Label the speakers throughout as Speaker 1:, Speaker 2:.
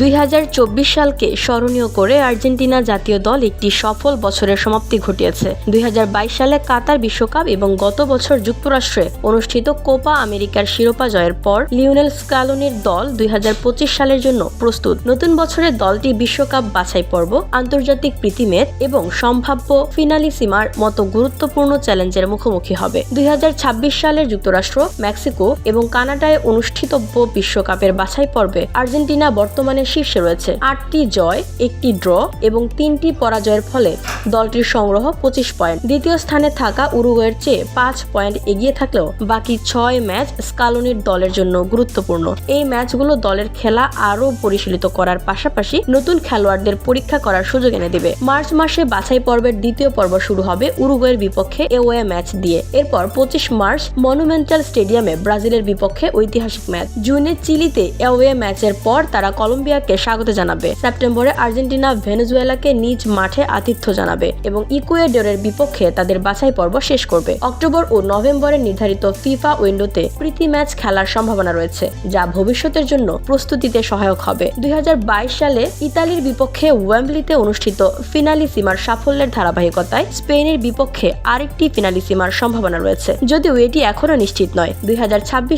Speaker 1: দুই হাজার চব্বিশ সালকে স্মরণীয় করে আর্জেন্টিনা জাতীয় দল একটি সফল বছরের সমাপ্তি ঘটিয়েছে। দুই হাজার বাইশ সালে কাতার বিশ্বকাপ এবং গত বছর যুক্তরাষ্ট্রে অনুষ্ঠিত কোপা আমেরিকার শিরোপা জয়ের পর লিওনেল স্কালোনির দল দুই হাজার পঁচিশ সালের জন্য প্রস্তুত। নতুন বছরে দলটি বিশ্বকাপ বাছাই পর্ব, আন্তর্জাতিক প্রীতি ম্যাচ এবং সম্ভাব্য ফিনালি ফিনালিসিমার মতো গুরুত্বপূর্ণ চ্যালেঞ্জের মুখোমুখি হবে। দুই হাজার ছাব্বিশ সালের যুক্তরাষ্ট্র, মেক্সিকো এবং কানাডায় অনুষ্ঠিতব্য বিশ্বকাপের বাছাই পর্বে আর্জেন্টিনা বর্তমানে শীর্ষে রয়েছে আটটি জয়, একটি ড্র এবং তিনটি পরাজয়ের ফলে দলটির সংগ্রহ পঁচিশ পয়েন্ট। দ্বিতীয় স্থানে থাকা উরুগুয়ের চেয়ে পাঁচ পয়েন্ট এগিয়ে থাকলেও বাকি ছয় ম্যাচ স্কালোনির দলের জন্য গুরুত্বপূর্ণ। এই ম্যাচগুলো দলের খেলা আরও পরিশীলিত করার পাশাপাশি নতুন খেলোয়াড়দের পরীক্ষা করার সুযোগ এনে দেবে। মার্চ মাসে বাছাই পর্বের দ্বিতীয় পর্ব শুরু হবে উরুগুয়ের বিপক্ষে এওয়ে ম্যাচ দিয়ে। এরপর পঁচিশ মার্চ মনুমেন্টাল স্টেডিয়ামে ব্রাজিলের বিপক্ষে ঐতিহাসিক ম্যাচ। জুনে চিলিতে এওয়ে ম্যাচের পর তারা কলম্বিয়াকে স্বাগত জানাবে। সেপ্টেম্বরে আর্জেন্টিনা ভেনেজুয়েলাকে নিজ মাঠে আতিথ্য জানাবে এবং ইকুয়েডরের বিপক্ষে তাদের বাছাই পর্ব শেষ করবে। অক্টোবর ও নভেম্বরে নির্ধারিত ফিফা উইন্ডোতে প্রীতি ম্যাচ খেলার সম্ভাবনা রয়েছে, যা ভবিষ্যতের জন্য প্রস্তুতিতে সহায়ক হবে। দুই সালে ইতালির বিপক্ষে ওয়েম্বলিতে অনুষ্ঠিত ফিনালি সীমার সাফল্যের ধারাবাহিকতায় স্পেনের বিপক্ষে আরেকটি ফিনালি সীমার সম্ভাবনা রয়েছে। যদিও এটি এখনও নিশ্চিত নয়, দুই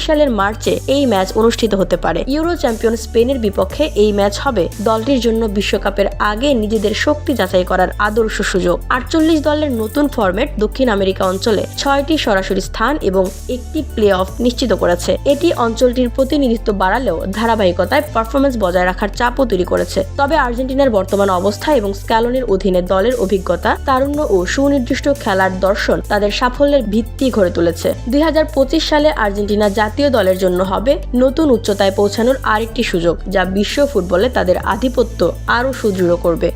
Speaker 1: সালের মার্চে এই ম্যাচ অনুষ্ঠিত হতে পারে। ইউরো চ্যাম্পিয়ন স্পেনের বিপক্ষে এই ম্যাচ হবে দলটির জন্য বিশ্বকাপের আগে নিজেদের শক্তি যাচাই করার আদর্শ সুযোগ। আটচল্লিশ দলের নতুন ফরম্যাট দক্ষিণ আমেরিকা অঞ্চলে ছয়টি সরাসরি স্থান এবং একটি প্লে অফ নিশ্চিত করেছে। এটি অঞ্চলটির প্রতিনিধিত্ব বাড়ালেও ধারাবাহিকতায় পারফরমেন্স বজায় রাখার চাপও তৈরি করেছে। তবে আর্জেন্টিনার বর্তমান অবস্থা এবং স্ক্যালনের অধীনে দলের অভিজ্ঞতা, তারুণ্য ও সুনির্দিষ্ট খেলার দর্শন তাদের সাফল্যের ভিত্তি গড়ে তুলেছে। দুই হাজার পঁচিশ সালে আর্জেন্টিনা জাতীয় দলের জন্য হবে নতুন উচ্চতায় পৌঁছানোর আরেকটি সুযোগ, যা বিশ্ব ফুটবলে তাদের আধিপত্য আরও সুদৃঢ় করবে।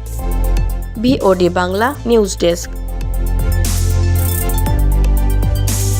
Speaker 1: BOD Bangla news desk